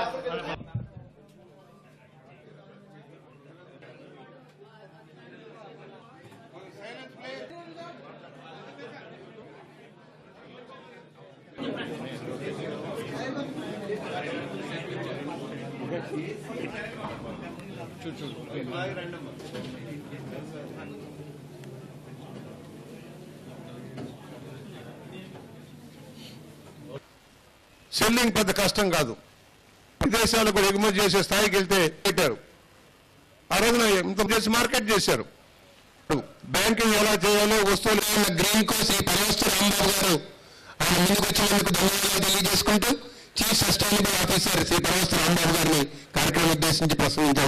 రాష్ట్రం సెల్లింగ్ పెద్ద కష్టం కాదు. విదేశాలు కూడా ఎగుమతి చేసే స్థాయికి వెళ్తే పెట్టారు. ఆ రోజున ఇంత చేసి మార్కెట్ చేశారు. బ్యాంకింగ్ ఎలా చేయాలో వస్తువులు గ్రీన్ కోసం ఈ పరమస్తు రాంబాబు గారు ఆయన ముందుకు వచ్చినందుకు ధన్యవాదాలు తెలియజేసుకుంటూ chief sustainable officer Shri Paramasthu Rambabu గారిని కార్యక్రమం ఉద్దేశించి ప్రసంగించారు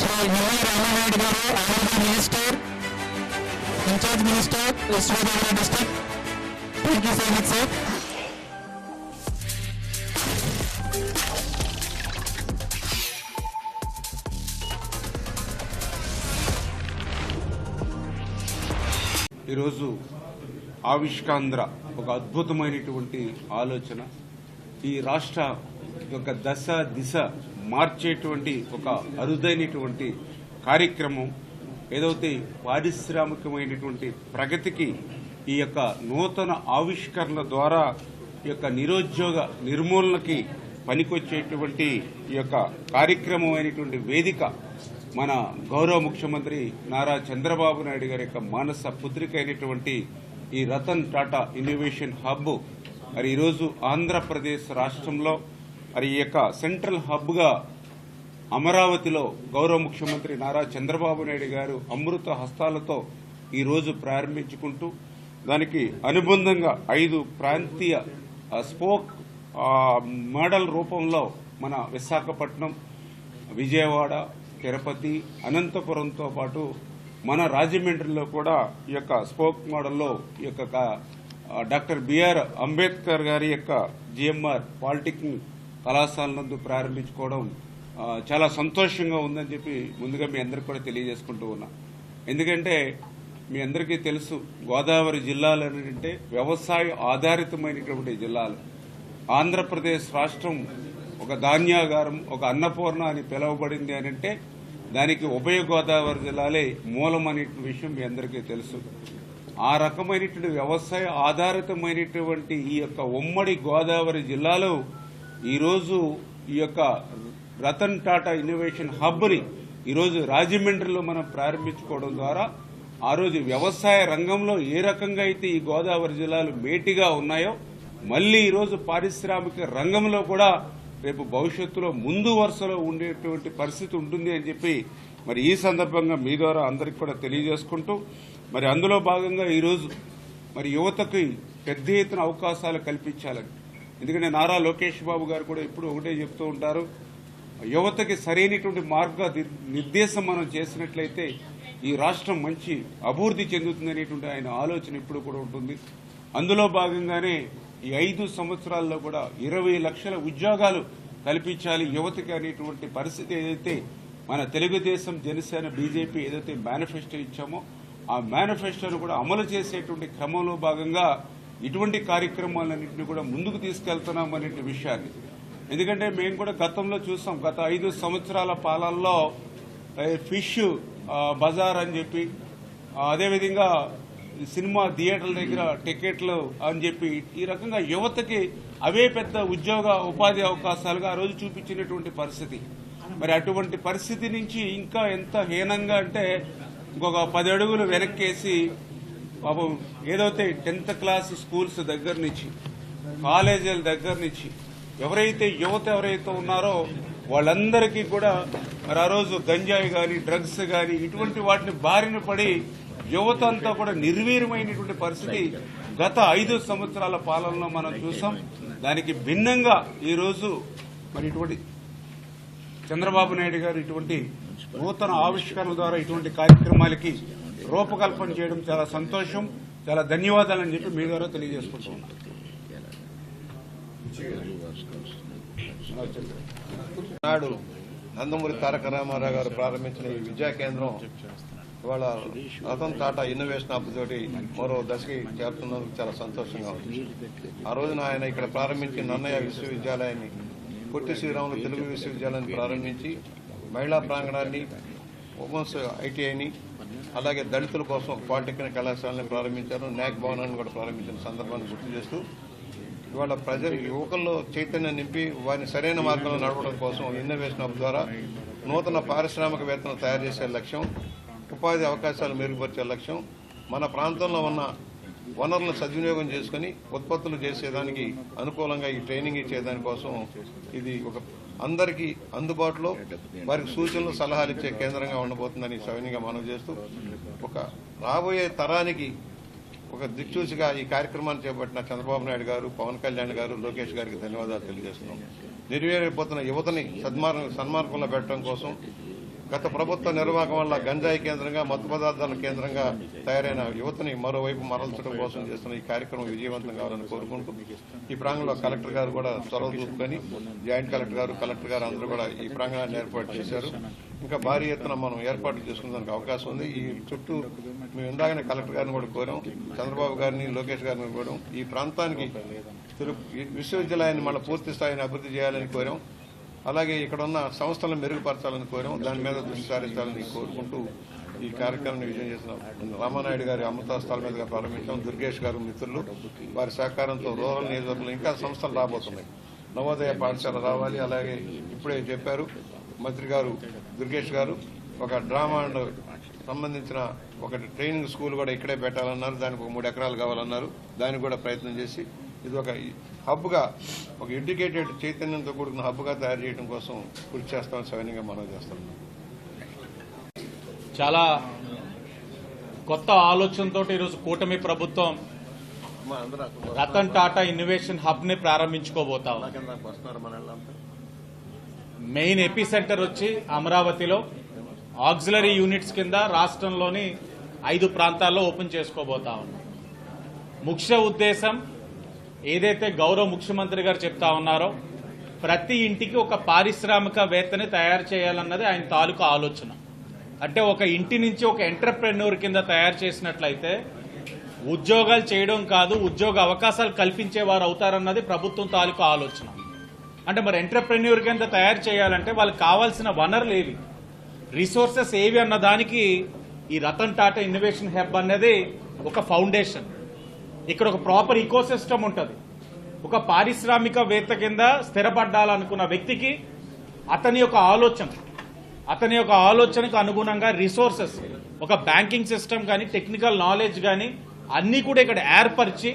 శ్రీ నిమ్మల రామానాయుడు గారు ఆరోగ్య minister incharge minister west Godavari district. Thank you so much sir ఈరోజు ఆవిష్కాంధ్ర ఒక అద్భుతమైనటువంటి ఆలోచన. ఈ రాష్ట్ర యొక్క దశ దిశ మార్చేటువంటి ఒక అరుదైనటువంటి కార్యక్రమం ఏదైతే పారిశ్రామికమైనటువంటి ప్రగతికి ఈ యొక్క నూతన ఆవిష్కరణ ద్వారా ఈ యొక్క నిరుద్యోగ నిర్మూలనకి పనికొచ్చేటువంటి ఈ యొక్క కార్యక్రమం అయినటువంటి వేదిక మన గౌరవ ముఖ్యమంత్రి నారా చంద్రబాబు నాయుడు గారి యొక్క మానస పుత్రిక అయినటువంటి ఈ రతన్ టాటా ఇన్నోవేషన్ హబ్. మరి ఈరోజు ఆంధ్రప్రదేశ్ రాష్ట్రంలో మరి ఈ యొక్క సెంట్రల్ హబ్గా అమరావతిలో గౌరవ ముఖ్యమంత్రి నారా చంద్రబాబు నాయుడు గారు అమృత హస్తాలతో ఈ రోజు ప్రారంభించుకుంటూ దానికి అనుబంధంగా ఐదు ప్రాంతీయ స్పోక్ మోడల్ రూపంలో మన విశాఖపట్నం విజయవాడ తిరుపతి అనంతపురంతో పాటు మన రాజమండ్రిలో కూడా ఈ యొక్క స్పోక్ మోడల్లో ఈ యొక్క డాక్టర్ బిఆర్ అంబేద్కర్ గారి యొక్క జిఎంఆర్ పాలిటెక్నిక్ కళాశాల నందు ప్రారంభించుకోవడం చాలా సంతోషంగా ఉందని చెప్పి ముందుగా మీ అందరికి కూడా తెలియజేసుకుంటూ ఉన్నా. ఎందుకంటే మీ అందరికీ తెలుసు గోదావరి జిల్లాలు అంటే వ్యవసాయ ఆధారితమైనటువంటి జిల్లాలు. ఆంధ్రప్రదేశ్ రాష్ట్రం ఒక ధాన్యాగారం ఒక అన్నపూర్ణ అని పిలువబడింది అని అంటే దానికి ఉభయ గోదావరి జిల్లాలే మూలం అనే విషయం మీ అందరికీ తెలుసు. ఆ రకమైనటువంటి వ్యవసాయ ఆధారితమైనటువంటి ఈ యొక్క ఉమ్మడి గోదావరి జిల్లాలో ఈరోజు ఈ యొక్క రతన్ టాటా ఇన్నోవేషన్ హబ్ని ఈరోజు రాజమండ్రిలో మనం ప్రారంభించుకోవడం ద్వారా ఆ రోజు వ్యవసాయ రంగంలో ఏ రకంగా అయితే ఈ గోదావరి జిల్లాలు మేటిగా ఉన్నాయో మళ్ళీ ఈరోజు పారిశ్రామిక రంగంలో కూడా రేపు భవిష్యత్తులో ముందు వరుసలో ఉండేటువంటి పరిస్థితి ఉంటుంది అని చెప్పి మరి ఈ సందర్భంగా మీ ద్వారా అందరికి కూడా తెలియజేసుకుంటూ మరి అందులో భాగంగా ఈరోజు మరి యువతకి పెద్ద ఎత్తున అవకాశాలు కల్పించాలని ఎందుకంటే నారా లోకేష్ బాబు గారు కూడా ఎప్పుడు ఒకటే చెప్తూ ఉంటారు యువతకి సరైనటువంటి మార్గ నిర్దేశం మనం చేసినట్లయితే ఈ రాష్ట్రం మంచి అభివృద్ధి చెందుతుందనేటువంటి ఆయన ఆలోచన ఇప్పుడు కూడా ఉంటుంది. అందులో భాగంగానే ఈ ఐదు సంవత్సరాల్లో కూడా ఇరవై లక్షల ఉద్యోగాలు కల్పించాలి యువతకి అనేటువంటి పరిస్థితి ఏదైతే మన తెలుగుదేశం జనసేన బీజేపీ ఏదైతే మేనిఫెస్టో ఇచ్చామో ఆ మేనిఫెస్టోను కూడా అమలు చేసేటువంటి క్రమంలో భాగంగా ఇటువంటి కార్యక్రమాలన్నింటినీ కూడా ముందుకు తీసుకెళ్తున్నాం అనే విషయాన్ని. ఎందుకంటే మేము కూడా గతంలో చూసాం గత ఐదు సంవత్సరాల పాలనలో ఫిష్ బజార్ అని చెప్పి అదేవిధంగా సినిమా థియేటర్ల దగ్గర టికెట్లు అని చెప్పి ఈ రకంగా యువతకి అవే పెద్ద ఉద్యోగ ఉపాధి అవకాశాలుగా ఆ రోజు చూపించినటువంటి పరిస్థితి. మరి అటువంటి పరిస్థితి నుంచి ఇంకా ఎంత హీనంగా అంటే ఇంకొక పది అడుగులు వెనక్కేసి పాపం ఏదైతే టెన్త్ క్లాస్ స్కూల్స్ దగ్గర నుంచి కాలేజీల దగ్గర నుంచి ఎవరైతే యువత ఎవరైతే ఉన్నారో వాళ్ళందరికీ కూడా మరి ఆ రోజు గంజాయి గాని డ్రగ్స్ గాని ఇటువంటి వాటిని బారిన పడి యువత అంతా కూడా నిర్వీర్యమైనటువంటి పరిస్థితి గత ఐదు సంవత్సరాల పాలనలో మనం చూసాం. దానికి భిన్నంగా ఈరోజు మరి ఇటువంటి చంద్రబాబు నాయుడు గారు ఇటువంటి నూతన ఆవిష్కరణ ద్వారా ఇటువంటి కార్యక్రమాలకి రూపకల్పన చేయడం చాలా సంతోషం చాలా ధన్యవాదాలని చెప్పి మీ ద్వారా తెలియజేసుకుంటున్నాను నాడు నందమూరి తారక రామారావు గారు ప్రారంభించిన ఈ విద్యా కేంద్రం ఇవాళ రతన్ టాటా ఇన్నోవేషన్ హబ్ తోటి మరో దశకి చేరుతున్నందుకు చాలా సంతోషంగా ఉంది. ఆ రోజున ఆయన ఇక్కడ ప్రారంభించి నన్నయ్య విశ్వవిద్యాలయాన్ని పొట్టి శ్రీరాములు తెలుగు విశ్వవిద్యాలయాన్ని ప్రారంభించి మహిళా ప్రాంగణాన్ని ఉమెన్స్ ఐటీఐని అలాగే దళితుల కోసం పాలిటెక్నిక్ కళాశాలని ప్రారంభించారు. న్యాక్ భవనాన్ని కూడా ప్రారంభించిన సందర్భాన్ని గుర్తు చేస్తూ ఇవాళ ప్రజలు యువకుల్లో చైతన్యం నింపి వారిని సరైన మార్గంలో నడవడం కోసం ఇన్నోవేషన్ హబ్ ద్వారా నూతన పారిశ్రామికవేత్తను తయారు చేసే లక్ష్యం ఉపాధి అవకాశాలు మెరుగుపరిచే లక్ష్యం మన ప్రాంతంలో ఉన్న వనరులను సద్వినియోగం చేసుకుని ఉత్పత్తులు చేసేదానికి అనుకూలంగా ఈ ట్రైనింగ్ ఇచ్చేదానికోసం ఇది ఒక అందరికీ అందుబాటులో వారికి సూచనలు సలహాలు ఇచ్చే కేంద్రంగా ఉండబోతుందని సవినీగా మనవి చేస్తూ ఒక రాబోయే తరానికి ఒక దిక్చూసిగా ఈ కార్యక్రమాన్ని చేపట్టిన చంద్రబాబు నాయుడు గారు పవన్ కళ్యాణ్ గారు లోకేష్ గారికి ధన్యవాదాలు తెలియజేస్తున్నాం. నిర్వీర్యపోతున్న యువతని సన్మార్గం సన్మార్గంలో పెట్టడం కోసం గత ప్రభుత్వ నిర్వాహకం వల్ల గంజాయి కేంద్రంగా మత్తు పదార్థాల కేంద్రంగా తయారైన యువతని మరోవైపు మరల్చడం కోసం చేస్తున్న ఈ కార్యక్రమం విజయవంతం కావాలని కోరుకుంటూ ఈ ప్రాంగంలో కలెక్టర్ గారు కూడా చొరవ చూపుకొని జాయింట్ కలెక్టర్ గారు కలెక్టర్ గారు అందరూ కూడా ఈ ప్రాంగణాన్ని ఏర్పాటు చేశారు. ఇంకా భారీ ఎత్తున మనం ఏర్పాటు చేసుకునేందుకు అవకాశం ఉంది. ఈ చుట్టూ మేము ఇందాకనే కలెక్టర్ గారిని కూడా కోరాం చంద్రబాబు గారిని లోకేష్ గారిని కోరాం. ఈ ప్రాంతానికి ఈ విశ్వవిద్యాలయాన్ని మళ్ళీ పూర్తి స్థాయిని అభివృద్ధి చేయాలని కోరాం. అలాగే ఇక్కడ ఉన్న సంస్థలను మెరుగుపరచాలని కోరాం. దాని మీద దృష్టి సారించాలని కోరుకుంటూ ఈ కార్యక్రమాన్ని విజయం చేసిన రామానాయుడు గారి అమృతాస్థాల మీదుగా ప్రారంభించాం. దుర్గేష్ గారు మిత్రులు వారి సహకారంతో రూరల్ నియోజకవర్గంలో ఇంకా సంస్థలు రాబోతున్నాయి. నవోదయ పాఠశాల రావాలి. అలాగే ఇప్పుడే చెప్పారు మంత్రి గారు దుర్గేష్ గారు ఒక డ్రామా అండ్ సంబంధించిన ఒక ట్రైనింగ్ స్కూల్ కూడా ఇక్కడే పెట్టాలన్నారు. దానికి ఒక మూడు ఎకరాలు కావాలన్నారు. దానికి కూడా ప్రయత్నం చేసి ఇది ఒక హబ్గా ఒక ఎడ్యుకేటెడ్ చైతన్యంతో కూడుకున్న హబ్గా తయారు చేయడం కోసం కృషి చేస్తామని సవినీయంగా మనం చేస్తాం. చాలా కొత్త ఆలోచనతో ఈరోజు కూటమి ప్రభుత్వం రతన్ టాటా ఇన్నోవేషన్ హబ్ని ప్రారంభించుకోబోతా మెయిన్ ఎపి సెంటర్ వచ్చి అమరావతిలో ఆక్సిలరీ యూనిట్స్ కింద రాష్ట్రంలోని ఐదు ప్రాంతాల్లో ఓపెన్ చేసుకోబోతా ఉన్నాం. ముఖ్య ఉద్దేశం ఏదైతే గౌరవ ముఖ్యమంత్రి గారు చెప్తా ఉన్నారో ప్రతి ఇంటికి ఒక పారిశ్రామికవేత్తని తయారు చేయాలన్నది ఆయన తాలూకా ఆలోచన. అంటే ఒక ఇంటి నుంచి ఒక ఎంటర్ప్రెన్యూర్ కింద తయారు చేసినట్లయితే ఉద్యోగాలు చేయడం కాదు ఉద్యోగ అవకాశాలు కల్పించేవారు అవుతారన్నది ప్రభుత్వం తాలూకా ఆలోచన. అంటే మరి ఎంటర్ప్రెన్యూర్ కింద తయారు చేయాలంటే వాళ్ళకి కావాల్సిన వనరులు ఏవి? రిసోర్సెస్ ఏవి అన్న దానికి ఈ రతన్ టాటా ఇన్నోవేషన్ హెబ్ అనేది ఒక ఫౌండేషన్. ఇక్కడ ఒక ప్రాపర్ ఈకోసిస్టమ్ ఉంటుంది. ఒక పారిశ్రామికవేత్త కింద స్థిరపడ్డాలనుకున్న వ్యక్తికి అతని యొక్క ఆలోచన అతని యొక్క ఆలోచనకు అనుగుణంగా రిసోర్సెస్ ఒక బ్యాంకింగ్ సిస్టమ్ కానీ టెక్నికల్ నాలెడ్జ్ కానీ అన్నీ కూడా ఇక్కడ ఏర్పరిచి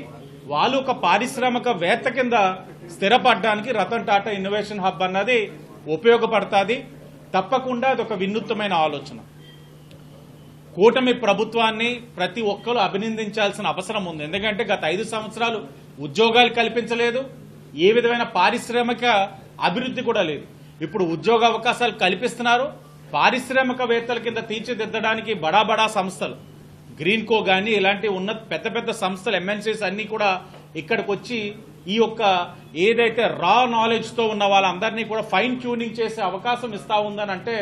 వాళ్ళు ఒక పారిశ్రామికవేత్త కింద స్థిరపడడానికి రతన్ టాటా ఇన్నోవేషన్ హబ్ అన్నది ఉపయోగపడుతుంది. తప్పకుండా అదొక వినూత్నమైన ఆలోచన. కూటమి ప్రభుత్వాన్ని ప్రతి ఒక్కరు అభినందించాల్సిన అవసరం ఉంది. ఎందుకంటే గత ఐదు సంవత్సరాలు ఉద్యోగాలు కల్పించలేదు. ఏ విధమైన పారిశ్రామిక అభివృద్ధి కూడా లేదు. ఇప్పుడు ఉద్యోగ అవకాశాలు కల్పిస్తున్నారు. పారిశ్రామికవేత్తల కింద తీర్చిదిద్దడానికి బడా బడా సంస్థలు గ్రీన్ కో కానీ ఇలాంటి ఉన్న పెద్ద పెద్ద సంస్థలు ఎంఎన్సీస్ అన్ని కూడా ఇక్కడికి వచ్చి ఈ యొక్క ఏదైతే రా నాలెడ్జ్తో ఉన్న వాళ్ళందరినీ కూడా ఫైన్ ట్యూనింగ్ చేసే అవకాశం ఇస్తా ఉందని అంటే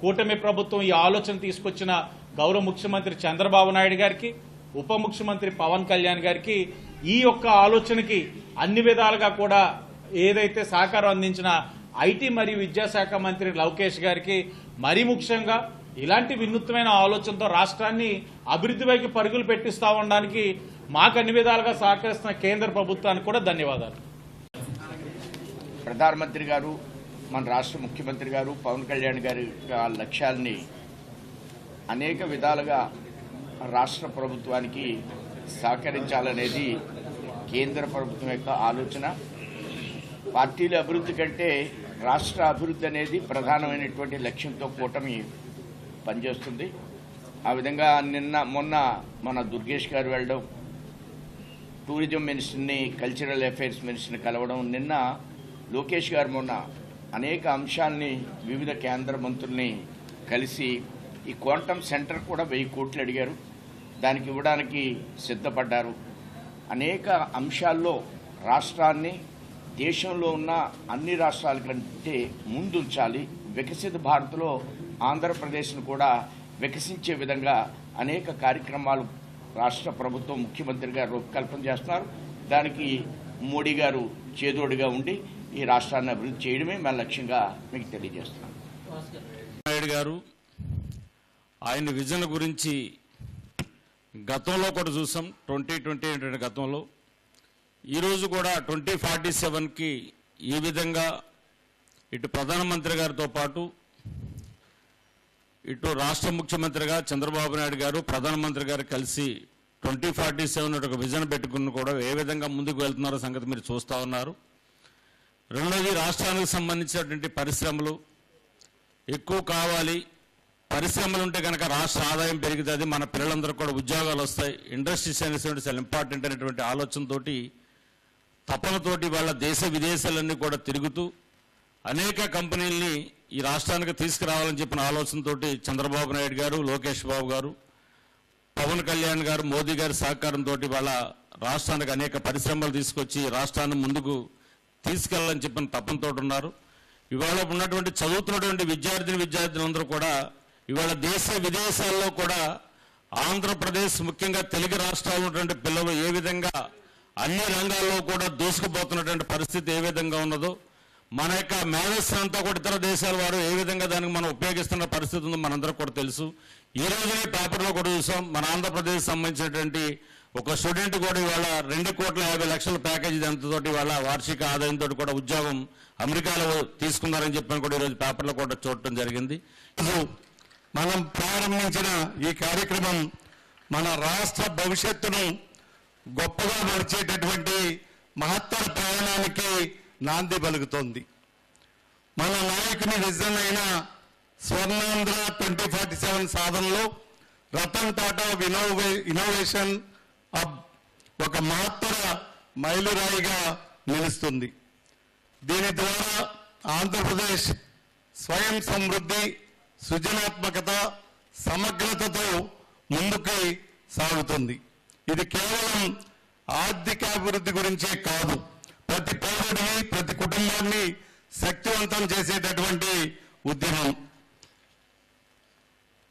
కూటమి ప్రభుత్వం ఈ ఆలోచన తీసుకొచ్చిన గౌరవ ముఖ్యమంత్రి చంద్రబాబు నాయుడు గారికి ఉప ముఖ్యమంత్రి పవన్ కళ్యాణ్ గారికి ఈ యొక్క ఆలోచనకి అన్ని విధాలుగా కూడా ఏదైతే సహకారం అందించిన ఐటీ మరియు విద్యాశాఖ మంత్రి లవకేష్ గారికి మరీ ముఖ్యంగా ఇలాంటి వినూత్నమైన ఆలోచనతో రాష్ట్రాన్ని అభివృద్ధి వైపు పరుగులు పెట్టిస్తా ఉండడానికి మాకు అన్ని విధాలుగా సహకరిస్తున్న కేంద్ర ప్రభుత్వానికి కూడా ధన్యవాదాలు. ప్రధానమంత్రి గారు మన రాష్ట్ర ముఖ్యమంత్రి గారు పవన్ కళ్యాణ్ గారి యొక్క లక్ష్యాల్ని అనేక విధాలుగా రాష్ట్ర ప్రభుత్వానికి సహకరించాలనేది కేంద్ర ప్రభుత్వం యొక్క ఆలోచన. పార్టీల అభివృద్ధి కంటే రాష్ట్ర అభివృద్ధి అనేది ప్రధానమైనటువంటి లక్ష్యంతో కూటమి పనిచేస్తుంది. ఆ విధంగా నిన్న మొన్న మన దుర్గేష్ గారు వెళ్ళడం టూరిజం మినిస్టర్ని కల్చరల్ అఫైర్స్ మినిస్టర్ని కలవడం నిన్న లోకేష్ గారు మొన్న అనేక అంశాల్ని వివిధ కేంద్ర మంత్రుల్ని కలిసి ఈ క్వాంటమ్ సెంటర్ కూడా వెయ్యి కోట్లు అడిగారు. దానికి ఇవ్వడానికి సిద్ధపడ్డారు. అనేక అంశాల్లో రాష్ట్రాన్ని దేశంలో ఉన్న అన్ని రాష్ట్రాల కంటే ముందుంచాలి. వికసిత భారత్లో ఆంధ్రప్రదేశ్ను కూడా వికసించే విధంగా అనేక కార్యక్రమాలు రాష్ట్ర ప్రభుత్వం ముఖ్యమంత్రి గారు రూపకల్పన చేస్తున్నారు. దానికి మోడీ గారు చేదోడుగా ఉండి ఈ రాష్ట్రాన్ని అభివృద్ధి చేయడమే మన లక్ష్యంగా మీకు తెలియజేస్తున్నాను. నాయుడు గారు ఆయన విజన్ గురించి గతంలో కూడా చూసాం ట్వంటీ ట్వంటీ ఏంటంటే గతంలో. ఈరోజు కూడా ట్వంటీ ఫార్టీ సెవెన్కి ఈ విధంగా ఇటు ప్రధానమంత్రి గారితో పాటు ఇటు రాష్ట్ర ముఖ్యమంత్రిగా చంద్రబాబు నాయుడు గారు ప్రధానమంత్రి గారు కలిసి ట్వంటీ ఫార్టీ సెవెన్ ఒక విజన్ పెట్టుకుని కూడా ఏ విధంగా ముందుకు వెళ్తున్నారో సంగతి మీరు చూస్తూ ఉన్నారు. రెండోది రాష్ట్రానికి సంబంధించినటువంటి పరిశ్రమలు. ఎక్కువ కావాలి. పరిశ్రమలు ఉంటే కనుక రాష్ట్ర ఆదాయం పెరుగుతుంది. మన పిల్లలందరూ కూడా ఉద్యోగాలు వస్తాయి. ఇండస్ట్రీస్ అనేటువంటి చాలా ఇంపార్టెంట్ అనేటువంటి ఆలోచనతోటి తపనతోటి వాళ్ళ దేశ విదేశాలన్నీ కూడా తిరుగుతూ అనేక కంపెనీల్ని ఈ రాష్ట్రానికి తీసుకురావాలని చెప్పిన ఆలోచనతోటి చంద్రబాబు నాయుడు గారు లోకేష్ బాబు గారు పవన్ కళ్యాణ్ గారు మోదీ గారి సహకారంతో వాళ్ళ రాష్ట్రానికి అనేక పరిశ్రమలు తీసుకొచ్చి రాష్ట్రాన్ని ముందుకు తీసుకెళ్ళాలని చెప్పిన తపంతో ఉన్నారు ఇవాళ ఉన్నటువంటి చదువుతున్నటువంటి విద్యార్థిని విద్యార్థులందరూ కూడా ఇవాళ దేశ విదేశాల్లో కూడా ఆంధ్రప్రదేశ్ ముఖ్యంగా తెలుగు రాష్ట్రాల్లో ఉన్నటువంటి పిల్లలు ఏ విధంగా అన్ని రంగాల్లో కూడా దూసుకుపోతున్నటువంటి పరిస్థితి ఏ విధంగా ఉన్నదో మన యొక్క మేధస్సు అంతా కూడా ఇతర దేశాల వారు ఏ విధంగా దానికి మనం ఉపయోగిస్తున్న పరిస్థితి ఉందో మనందరికి కూడా తెలుసు. ఈ రోజునే పేపర్లో కూడా చూసాం మన ఆంధ్రప్రదేశ్ సంబంధించినటువంటి ఒక స్టూడెంట్ కూడా ఇవాళ రెండు కోట్ల యాభై లక్షల ప్యాకేజీ దాంతో ఇవాళ వార్షిక ఆదాయంతో కూడా ఉద్యోగం అమెరికాలో తీసుకున్నారని చెప్పని కూడా ఈరోజు పేపర్లో కూడా చూడటం జరిగింది. మనం ప్రారంభించిన ఈ కార్యక్రమం మన రాష్ట్ర భవిష్యత్తును గొప్పగా మార్చేటటువంటి మహత్తర ప్రయాణానికి నాంది పలుకుతోంది. మన నాయకుని నిజమైన అయిన స్వర్ణాంధ్ర ట్వంటీ ఫార్టీ సెవెన్ సాధనలో రతన్ టాటా ఇనోవే ఇన్నోవేషన్ ఒక మహత్తర మైలురాయిగా నిలుస్తుంది. దీని ద్వారా ఆంధ్రప్రదేశ్ స్వయం సమృద్ధి సృజనాత్మకత సమగ్రతతో ముందుకు సాగుతుంది. ఇది కేవలం ఆర్థికాభివృద్ధి గురించే కాదు ప్రతి పౌరుడిని ప్రతి కుటుంబాన్ని శక్తివంతం చేసేటటువంటి ఉద్యమం.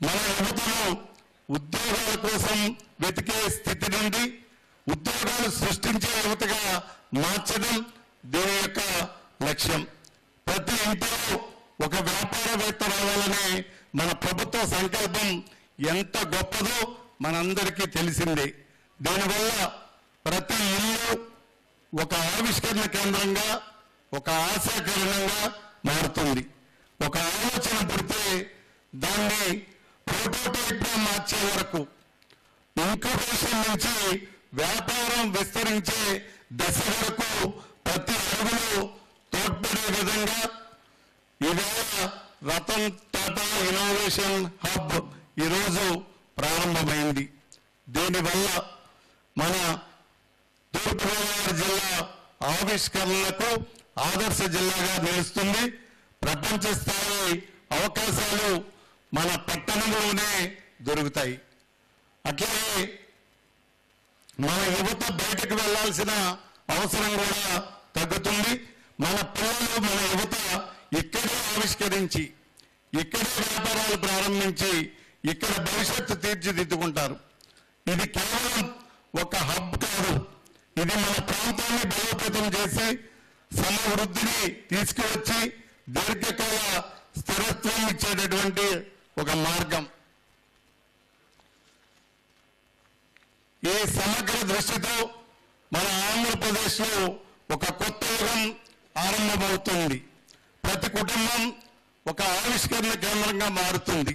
మన యువతను ఉద్యోగాల కోసం వెతికే స్థితి నుండి ఉద్యోగాలు సృష్టించే యువతగా మార్చడం దీని యొక్క లక్ష్యం. ప్రతి ఇంట్లో ఒక వ్యాపారవేత్త రావాలని మన ప్రభుత్వ సంకల్పం ఎంత గొప్పదో మనందరికీ తెలిసిందే. దీనివల్ల ప్రతి ఇల్లు ఒక ఆవిష్కరణ కేంద్రంగా ఒక ఆశాకరణంగా మారుతుంది. ఒక ఆలోచన పుడితే దాన్ని ప్రోటోటైప్ మార్చే వరకు ఇంక్యుబేషన్ నుంచి వ్యాపారం విస్తరించే దశ వరకు ప్రతి అడుగులో తోడ్పడే విధంగా ఈవేళ రతన్ టాటా ఇన్నోవేషన్ హబ్ ఈరోజు ప్రారంభమైంది. దీనివల్ల మన తూర్పుగోదావరి జిల్లా ఆవిష్కరణలకు ఆదర్శ జిల్లాగా నిలుస్తుంది. ప్రపంచ స్థాయి అవకాశాలు మన పట్టణంలోనే దొరుకుతాయి. అట్లాగే మన యువత బయటకు వెళ్ళాల్సిన అవసరం కూడా తగ్గుతుంది. మన పిల్లలు మన యువత ఇక్కడే ఆవిష్కరించి ఇక్కడే వ్యాపారాలు ప్రారంభించి ఇక్కడ భవిష్యత్తు తీర్చిదిద్దుకుంటారు. ఇది కేవలం ఒక హబ్ కాదు. ఇది మన ప్రాంతాన్ని బలోపేతం చేసి సమవృద్ధిని తీసుకువచ్చి దీర్ఘకాల స్థిరత్వం ఇచ్చేటటువంటి ఒక మార్గం. ఈ సమగ్ర దృష్టితో మన ఆంధ్రప్రదేశ్లో ఒక కొత్త యుగం ఆరంభమవుతుంది. ప్రతి కుటుంబం ఒక ఆవిష్కరణ కేంద్రంగా మారుతుంది.